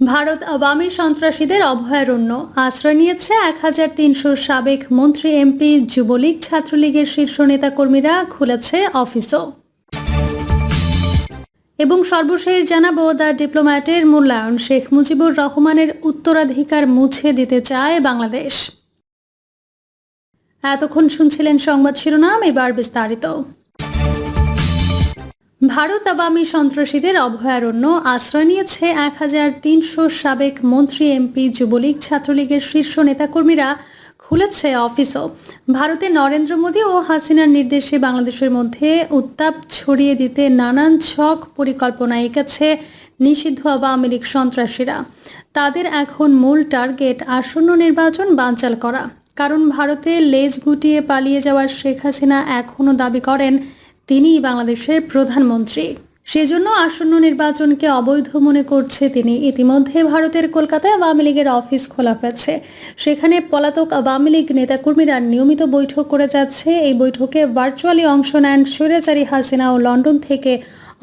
ভারত আওয়ামী সন্ত্রাসীদের অভয়ারণ্য। আশ্রয় নিয়েছে এক হাজার তিনশো সাবেক মন্ত্রী, এমপি, যুবলীগ, ছাত্রলীগের শীর্ষ নেতাকর্মীরা, খুলেছে অফিসও। এবং সর্বশেষ জানাব, দ্য ডিপ্লোম্যাটের মূল্যায়ন। শেখ মুজিবুর রহমানের উত্তরাধিকার মুছে দিতে চায় বাংলাদেশ। এতক্ষণ শুনছিলেন সংবাদ শিরোনাম, এবার বিস্তারিত। ভারত আওয়ামী সন্ত্রাসীদের অভয়ারণ্য আশ্রয় নিয়েছে এক হাজার তিনশো সাবেক মন্ত্রী, এমপি, যুবলীগ, ছাত্রলীগের শীর্ষ নেতাকর্মীরা খুলেছে অফিসও। ভারতে নরেন্দ্র মোদী ও হাসিনার নির্দেশে বাংলাদেশের মধ্যে উত্তাপ ছড়িয়ে দিতে নানান ছক পরিকল্পনা এঁকেছে নিষিদ্ধ আওয়ামী লীগ সন্ত্রাসীরা। তাদের এখন মূল টার্গেট আসন্ন নির্বাচন বানচাল করা। কারণ ভারতে লেজ গুটিয়ে পালিয়ে যাওয়া শেখ হাসিনা এখনও দাবি করেন তিনিই বাংলাদেশের প্রধানমন্ত্রী। সেজন্য আসন্ন নির্বাচনকে অবৈধ মনে করছে তিনি। ইতিমধ্যে ভারতের কলকাতায় আওয়ামী লীগের অফিস খোলা হয়েছে। সেখানে পলাতক আওয়ামী লীগ নেতাকর্মীরা নিয়মিত বৈঠক করে যাচ্ছে। এই বৈঠকে ভার্চুয়ালি অংশ নেন স্বৈরাচারী হাসিনা ও লন্ডন থেকে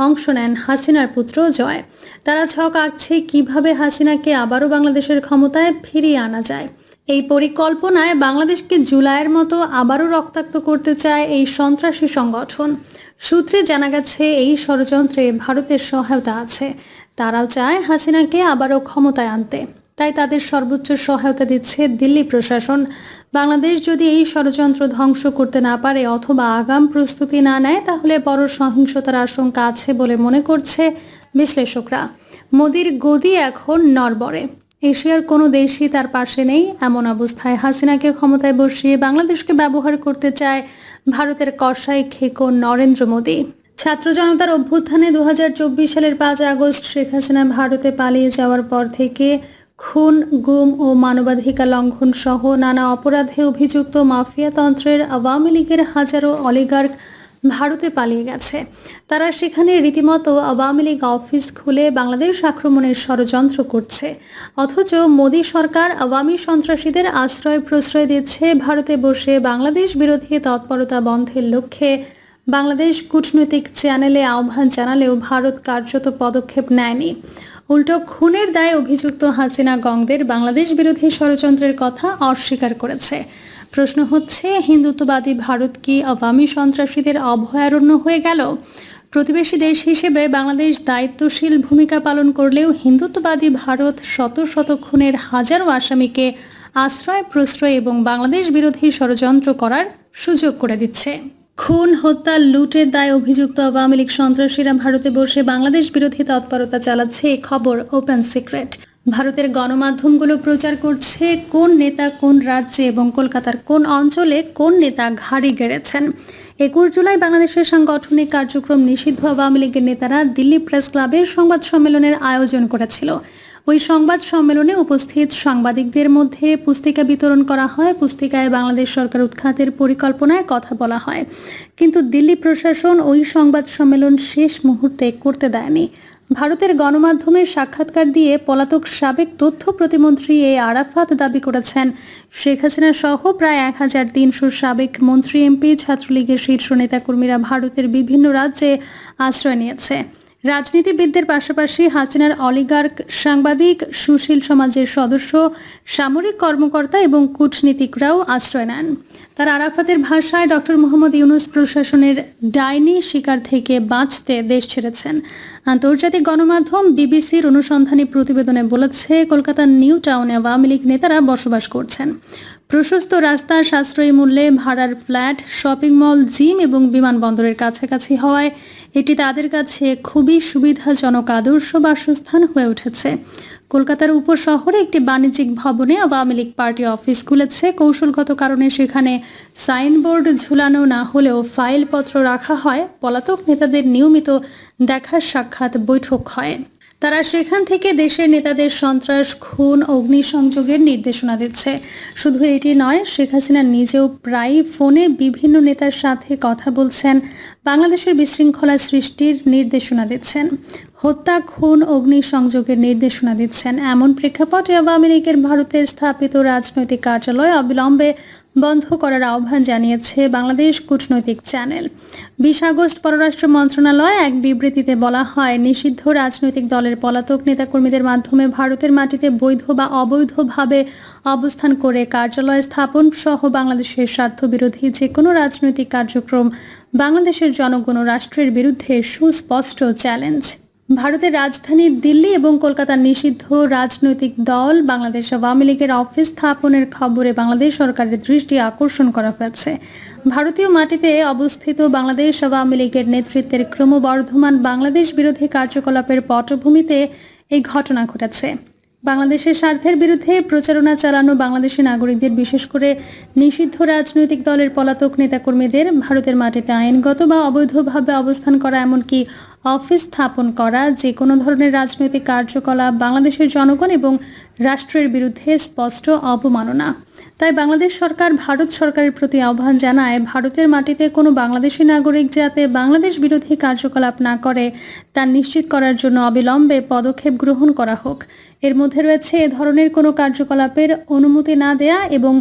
অংশ নেন হাসিনার পুত্র জয়। তারা ছক আঁকছে কীভাবে হাসিনাকে আবারও বাংলাদেশের ক্ষমতায় ফিরিয়ে আনা যায়। এই পরিকল্পনায় বাংলাদেশকে জুলাইয়ের মতো আবারও রক্তাক্ত করতে চায় এই সন্ত্রাসী সংগঠন। সূত্রে জানা গেছে, এই ষড়যন্ত্রে ভারতের সহায়তা আছে। তারাও চায় হাসিনাকে আবারও ক্ষমতায় আনতে। তাই তাদের সর্বোচ্চ সহায়তা দিচ্ছে দিল্লি প্রশাসন। বাংলাদেশ যদি এই ষড়যন্ত্র ধ্বংস করতে না পারে অথবা আগাম প্রস্তুতি না নেয়, তাহলে বড় সহিংসতার আশঙ্কা আছে বলে মনে করছে বিশ্লেষকরা। মোদির গদি এখন নরবরে এশিয়ার কোনো দেশই তার পাশে নেই। এমন অবস্থায় হাসিনাকে ক্ষমতায় বসিয়ে বাংলাদেশকে ব্যবহার করতে চায় ভারতের কষাই খেকো নরেন্দ্র মোদী। ছাত্র জনতার অভ্যুত্থানে দু হাজার চব্বিশ সালের পাঁচ আগস্ট শেখ হাসিনা ভারতে পালিয়ে যাওয়ার পর থেকে খুন, গুম ও মানবাধিকার লঙ্ঘন সহ নানা অপরাধে অভিযুক্ত মাফিয়াতন্ত্রের আওয়ামী লীগের হাজারো অলিগার্ক ভারতে পালিয়ে গেছে। তারা সেখানে রীতিমতো আওয়ামী লীগ অফিস খুলে বাংলাদেশ আক্রমণের ষড়যন্ত্র করছে। অথচ মোদী সরকার আওয়ামী সন্ত্রাসীদের আশ্রয় প্রশ্রয় দিচ্ছে ভারতে বসে বাংলাদেশ বিরোধী তৎপরতা বন্ধের লক্ষ্যে। বাংলাদেশ কূটনৈতিক চ্যানেলে আহ্বান জানালেও ভারত কার্যত পদক্ষেপ নেয়নি। উল্টো খুনের দায়ে অভিযুক্ত হাসিনা গংদের বাংলাদেশ বিরোধী ষড়যন্ত্রের কথা অস্বীকার করেছে। প্রশ্ন হচ্ছে, হিন্দুত্ববাদী ভারত কি আওয়ামী সন্ত্রাসীদের অভয়ারণ্য হয়ে গেল? প্রতিবেশী দেশ হিসেবে বাংলাদেশ দায়িত্বশীল ভূমিকা পালন করলেও হিন্দুত্ববাদী ভারত শত শত খুনের হাজারো আসামিকে আশ্রয়, প্রশ্রয় এবং বাংলাদেশ বিরোধী ষড়যন্ত্র করার সুযোগ করে দিচ্ছে। খুন, হত্যা, লুটের দায়ে অভিযুক্ত আওয়ামী লীগ সন্ত্রাসীরা ভারতে বসে বাংলাদেশ বিরোধী তৎপরতা চালাচ্ছে খবর ওপেন সিক্রেট ভারতের গণমাধ্যমগুলো প্রচার করছে কোন নেতা কোন রাজ্যে এবং কলকাতার কোন অঞ্চলে কোন নেতা ঘাড়ি গেড়েছেন। একুশ জুলাই বাংলাদেশের সাংগঠনিক কার্যক্রম নিষিদ্ধ আওয়ামী লীগের নেতারা দিল্লি প্রেস ক্লাবের সংবাদ সম্মেলনের আয়োজন করেছিল। ওই সংবাদ সম্মেলনে উপস্থিত সাংবাদিকদের মধ্যে পুস্তিকা বিতরণ করা হয়। পুস্তিকায় বাংলাদেশ সরকার উৎখাতের পরিকল্পনায় কথা বলা হয়। কিন্তু দিল্লি প্রশাসন ওই সংবাদ সম্মেলন শেষ মুহূর্তে করতে দেয়নি। ভারতের গণমাধ্যমের সাক্ষাৎকার দিয়ে পলাতক সাবেক তথ্য প্রতিমন্ত্রী এ আরাফাত দাবি করেছেন। শেখ হাসিনা সহ প্রায় এক হাজার তিনশো সাবেক মন্ত্রী, এমপি, ছাত্রলীগের শীর্ষ নেতাকর্মীরা ভারতের বিভিন্ন রাজ্যে আশ্রয় নিয়েছে। রাজনীতিবিদদের পাশাপাশি হাসিনার অলিগার্ক সাংবাদিক সুশীল সমাজের সদস্য, সামরিক কর্মকর্তা এবং কূটনীতিকরাও আশ্রয় নেন। তার আরাফাতের ভাষায় ডক্টর মোহাম্মদ ইউনুস প্রশাসনের ডাইনি শিকার থেকে বাঁচতে দেশ ছেড়েছেন। আন্তর্জাতিক গণমাধ্যম বিবিসির অনুসন্ধানী প্রতিবেদনে বলেছে, কলকাতার নিউ টাউনে আওয়ামী লীগ নেতারা বসবাস করছেন। প্রশস্ত রাস্তা সাশ্রয়ী মূল্যে ভাড়ার ফ্ল্যাট, শপিং মল, জিম এবং বিমানবন্দরের কাছাকাছি হওয়ায় এটি তাদের কাছে খুবই সুবিধাজনক আদর্শ বাসস্থান হয়ে উঠেছে। কলকাতার উপশহরে একটি বাণিজ্যিক ভবনে আওয়ামী লীগ পার্টি অফিস খুলেছে। কৌশলগত কারণে সেখানে সাইনবোর্ড ঝুলানো না হলেও ফাইলপত্র রাখা হয়। পলাতক নেতাদের নিয়মিত দেখার সাক্ষাৎ বৈঠক হয়। তারা সেখান থেকে দেশের নেতাদের সন্ত্রাস, খুন, অগ্নিসংযোগের নির্দেশনা দিচ্ছে। শুধু এটি নয়, শেখ হাসিনা নিজেও প্রায়ই ফোনে বিভিন্ন নেতার সাথে কথা বলছেন, বাংলাদেশের বিশৃঙ্খলা সৃষ্টির নির্দেশনা দিচ্ছেন, হত্যা, খুন, অগ্নিসংযোগের নির্দেশনা দিচ্ছেন। এমন প্রেক্ষাপটে আওয়ামী লীগের ভারতে স্থাপিত রাজনৈতিক কার্যালয় অবিলম্বে বন্ধ করার আহ্বান জানিয়েছে বাংলাদেশ কূটনৈতিক চ্যানেল। বিশ আগস্ট পররাষ্ট্র মন্ত্রণালয় এক বিবৃতিতে বলা হয়, নিষিদ্ধ রাজনৈতিক দলের পলাতক নেতাকর্মীদের মাধ্যমে ভারতের মাটিতে বৈধ বা অবৈধভাবে অবস্থান করে কার্যালয় স্থাপন সহ বাংলাদেশের স্বার্থবিরোধী যে কোনো রাজনৈতিক কার্যক্রম বাংলাদেশের জনগণ ও রাষ্ট্রের বিরুদ্ধে সুস্পষ্ট চ্যালেঞ্জ। ভারতের রাজধানী দিল্লি এবং কলকাতার নিষিদ্ধ রাজনৈতিক দল বাংলাদেশ আওয়ামী লীগের অফিস স্থাপনের খবরে বাংলাদেশ সরকারের দৃষ্টি আকর্ষণ করা হয়েছে। ভারতীয় মাটিতে অবস্থিত বাংলাদেশ আওয়ামী লীগের নেতৃত্বের ক্রমবর্ধমান বাংলাদেশ বিরোধী কার্যকলাপের পটভূমিতে এই ঘটনা ঘটেছে। বাংলাদেশের স্বার্থের বিরুদ্ধে প্রচারণা চালানো বাংলাদেশি নাগরিকদের, বিশেষ করে নিষিদ্ধ রাজনৈতিক দলের পলাতক নেতাকর্মীদের, ভারতের মাটিতে আইনগত বা অবৈধভাবে অবস্থান করা এমনকি অফিস স্থাপন করা, যে কোনো ধরনের রাজনৈতিক কার্যকলাপ বাংলাদেশের জনগণ এবং রাষ্ট্রের বিরুদ্ধে স্পষ্ট অবমাননা। তাই বাংলাদেশ সরকার, ভারত সরকারের প্রতি আহ্বান জানায়, ভারতের মাটিতে কোনো বাংলাদেশি নাগরিক যাতে বাংলাদেশ বিরোধী কার্যকলাপ না করে, তা নিশ্চিত করার জন্য অবিলম্বে পদক্ষেপ গ্রহণ করা হোক। এর মধ্যে রয়েছে এ ধরনের কোনো কার্যকলাপের অনুমতি না দেয়া এবং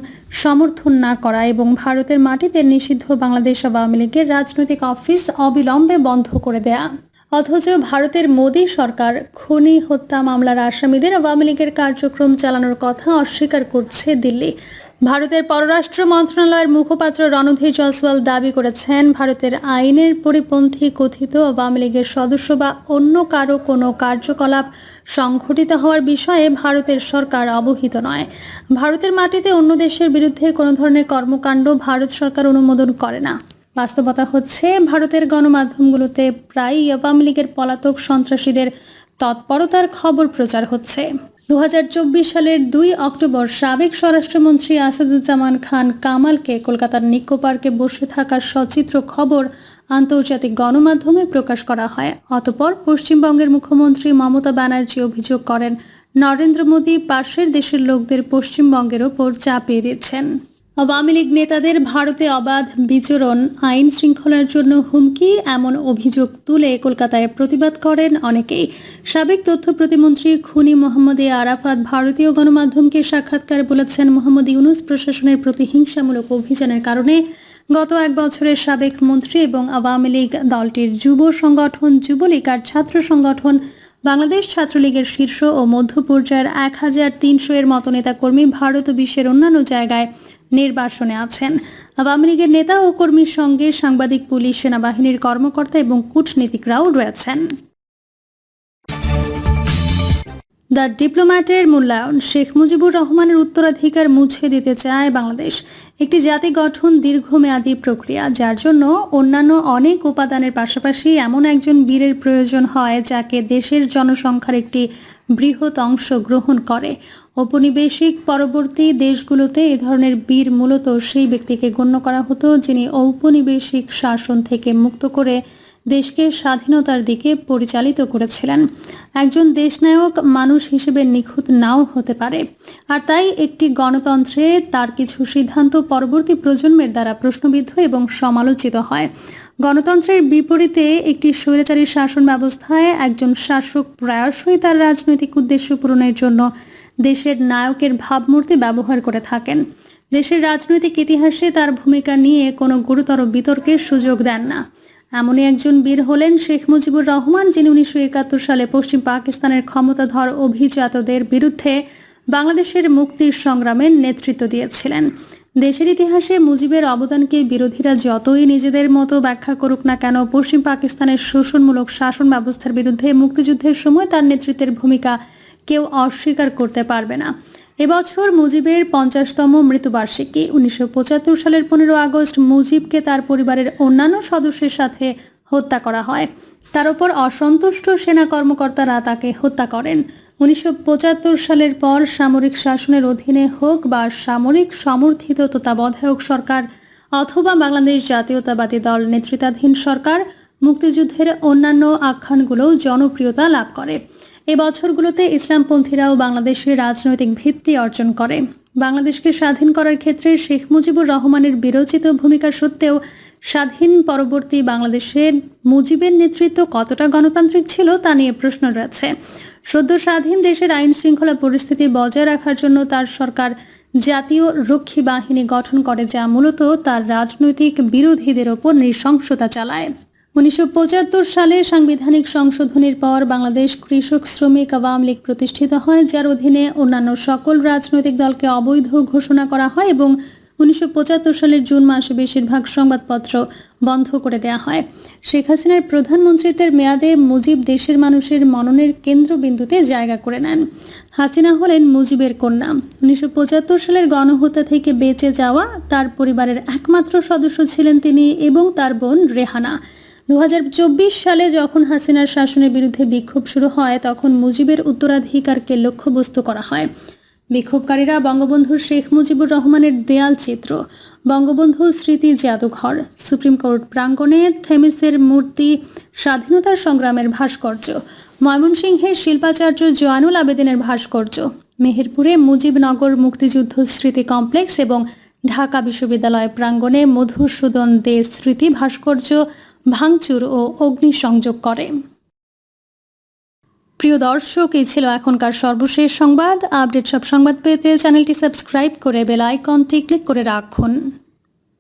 সমর্থন না করা এবং ভারতের মাটিতে নিষিদ্ধ বাংলাদেশ আওয়ামী লীগের রাজনৈতিক অফিস অবিলম্বে বন্ধ করে দেয়া। অথচ ভারতের মোদী সরকার খনি হত্যা মামলার আসামিদের আওয়ামী লীগের কার্যক্রম চালানোর কথা অস্বীকার করছে দিল্লি। ভারতের পররাষ্ট্র মন্ত্রণালয়ের মুখপাত্র রণধীর জয়সওয়াল দাবি করেছেন, ভারতের আইনের পরিপন্থী কথিত আওয়ামী লীগের সদস্য বা অন্য কারও কোনো কার্যকলাপ সংঘটিত হওয়ার বিষয়ে ভারতের সরকার অবহিত নয়। ভারতের মাটিতে অন্য দেশের বিরুদ্ধে কোনো ধরনের কর্মকাণ্ড ভারত সরকার অনুমোদন করে না। বাস্তবতা হচ্ছে, ভারতের গণমাধ্যমগুলোতে প্রায়ই আওয়ামী লীগের পলাতক সন্ত্রাসীদের তৎপরতার খবর প্রচার হচ্ছে। দু হাজার চব্বিশ সালের দুই অক্টোবর সাবেক স্বরাষ্ট্রমন্ত্রী আসাদুজ্জামান খান কামালকে কলকাতার নিকো পার্কে বসে থাকার সচিত্র খবর আন্তর্জাতিক গণমাধ্যমে প্রকাশ করা হয়। অতপর পশ্চিমবঙ্গের মুখ্যমন্ত্রী মমতা ব্যানার্জি অভিযোগ করেন, নরেন্দ্র মোদী পাশের দেশের লোকদের পশ্চিমবঙ্গের ওপর চাপিয়ে দিচ্ছেন। আওয়ামী লীগ নেতাদের ভারতে অবাধ বিচরণ, আইন শৃঙ্খলার জন্য হুমকি এমন অভিযোগ তুলে কলকাতায় প্রতিবাদ করেন অনেকেই। সাবেক তথ্য প্রতিমন্ত্রী খুনি মোহাম্মদ এ আরাফাত ভারতীয় গণমাধ্যমকে সাক্ষাৎকারে বলেছেন মোহাম্মদ ইউনুস প্রশাসনের প্রতি হিংসামূলক অভিযানের কারণে। গত এক বছরের সাবেক মন্ত্রী এবং আওয়ামী লীগ দলটির যুব সংগঠন যুবলীগ আর ছাত্র সংগঠন বাংলাদেশ ছাত্রলীগের শীর্ষ ও মধ্য পর্যায়ের এক হাজার তিনশো এর মতো নেতাকর্মী ভারত ও বিশ্বের অন্যান্য জায়গায় নির্বাসনে আছেন। আওয়ামী লীগের নেতা ও কর্মীর সঙ্গে সাংবাদিক, পুলিশ, সেনাবাহিনীর কর্মকর্তা এবং কূটনীতিকরাও রয়েছেন। দ্য ডিপ্লোম্যাটের মূল্যায়ন শেখ মুজিবুর রহমানের উত্তরাধিকার মুছে দিতে চায় বাংলাদেশ। একটি জাতি গঠন দীর্ঘমেয়াদী প্রক্রিয়া, যার জন্য অন্যান্য অনেক উপাদানের পাশাপাশি এমন একজন বীরের প্রয়োজন হয় যাকে দেশের জনসংখ্যার একটি বৃহৎ অংশ গ্রহণ করে। ঔপনিবেশিক পরবর্তী দেশগুলোতে এ ধরনের বীর মূলত সেই ব্যক্তিকে গণ্য করা হতো, যিনি ঔপনিবেশিক শাসন থেকে মুক্ত করে দেশকে স্বাধীনতার দিকে পরিচালিত করেছিলেন। একজন দেশনায়ক মানুষ হিসেবে নিখুঁত নাও হতে পারে। আর তাই একটি গণতন্ত্রে তার কিছু সিদ্ধান্ত পরবর্তী প্রজন্মের দ্বারা প্রশ্নবিদ্ধ এবং সমালোচিত হয়। গণতন্ত্রের বিপরীতে একটি স্বৈরাচারী শাসন ব্যবস্থায় একজন শাসক প্রায়শই তার রাজনৈতিক উদ্দেশ্য পূরণের জন্য দেশের নায়কের ভাবমূর্তি ব্যবহার করে থাকেন। দেশের রাজনৈতিক ইতিহাসে তার ভূমিকা নিয়ে কোনো গুরুতর বিতর্কের সুযোগ দেন না। এমনই একজন বীর হলেন শেখ মুজিবুর রহমান, যিনি উনিশশো একাত্তর সালে পশ্চিম পাকিস্তানের ক্ষমতাধর অভিজাতদের বিরুদ্ধে বাংলাদেশের মুক্তির সংগ্রামে নেতৃত্ব দিয়েছিলেন। দেশের ইতিহাসে মুজিবের অবদানকে বিরোধীরা যতই নিজেদের মতো ব্যাখ্যা করুক না কেন, পশ্চিম পাকিস্তানের শোষণমূলক শাসন ব্যবস্থার বিরুদ্ধে মুক্তিযুদ্ধের সময় তার নেতৃত্বের ভূমিকা কেউ অস্বীকার করতে পারবে না। এবছর মুজিবের পঞ্চাশতম মৃত্যুবার্ষিকী, উনিশশো পঁচাত্তর সালের পনেরো আগস্ট মুজিবকে তার পরিবারের অন্যান্য সদস্যের সাথে হত্যা করা হয়। তার উপর অসন্তুষ্ট সেনা কর্মকর্তারা তাকে হত্যা করেন। উনিশশো পঁচাত্তর সালের পর সামরিক শাসনের অধীনে হোক বা সামরিক সমর্থিত তত্ত্বাবধায়ক সরকার অথবা বাংলাদেশ জাতীয়তাবাদী দল নেতৃত্বাধীন সরকার, মুক্তিযুদ্ধের অন্যান্য আখ্যানগুলো জনপ্রিয়তা লাভ করে। এই বছরগুলোতে ইসলামপন্থীরাও বাংলাদেশে রাজনৈতিক ভিত্তি অর্জন করে। বাংলাদেশকে স্বাধীন করার ক্ষেত্রে শেখ মুজিবুর রহমানের বিরোচিত ভূমিকা সত্ত্বেও স্বাধীন পরবর্তী বাংলাদেশের মুজিবের নেতৃত্ব কতটা গণতান্ত্রিক ছিল তা নিয়ে প্রশ্ন রয়েছে। সদ্য স্বাধীন দেশের আইন শৃঙ্খলা পরিস্থিতি বজায় রাখার জন্য তার সরকার জাতীয় রক্ষী বাহিনী গঠন করে যা মূলত তার রাজনৈতিক বিরোধীদের ওপর নৃশংসতা চালায়। উনিশশো পঁচাত্তর সালে সাংবিধানিক সংশোধনের পর বাংলাদেশ কৃষক শ্রমিক আওয়াম লীগ প্রতিষ্ঠিত হয়, যার অধীনে অন্যান্য সকল রাজনৈতিক দলকে অবৈধ ঘোষণা করা হয় এবং উনিশশো পঁচাত্তর সালের জুন মাসে বেশিরভাগ সংবাদপত্র বন্ধ করে দেওয়া হয়। শেখ হাসিনার প্রধানমন্ত্রীত্বের মেয়াদে মুজিব দেশের মানুষের মননের কেন্দ্রবিন্দুতে জায়গা করে নেন। হাসিনা হলেন মুজিবের কন্যা। উনিশশো পঁচাত্তর সালের গণহত্যা থেকে বেঁচে যাওয়া তার পরিবারের একমাত্র সদস্য ছিলেন তিনি এবং তার বোন রেহানা। দু হাজার চব্বিশ সালে যখন হাসিনার শাসনের বিরুদ্ধে বিক্ষোভ শুরু হয়, তখন মুজিবের উত্তরাধিকারকে লক্ষ্যবস্তু করা হয়। বিক্ষোভকারীরা বঙ্গবন্ধু শেখ মুজিবুর রহমানের দেয়াল চিত্র বঙ্গবন্ধু স্মৃতি জাদুঘর, সুপ্রিম কোর্ট প্রাঙ্গণে থেমিসের মূর্তি, স্বাধীনতার সংগ্রামের ভাস্কর্য, ময়মনসিংহের শিল্পাচার্য জয়নুল আবেদিনের ভাস্কর্য, মেহেরপুরে মুজিবনগর মুক্তিযুদ্ধ স্মৃতি কমপ্লেক্স এবং ঢাকা বিশ্ববিদ্যালয় প্রাঙ্গণে মধুসূদন দে স্মৃতি ভাস্কর্য ভাঙচুর ও অগ্নিসংযোগ করে। প্রিয় দর্শক, এই ছিল এখনকার সর্বশেষ সংবাদ। আপডেট সব সংবাদ পেতে চ্যানেলটি সাবস্ক্রাইব করে বেল আইকনটি ক্লিক করে রাখুন।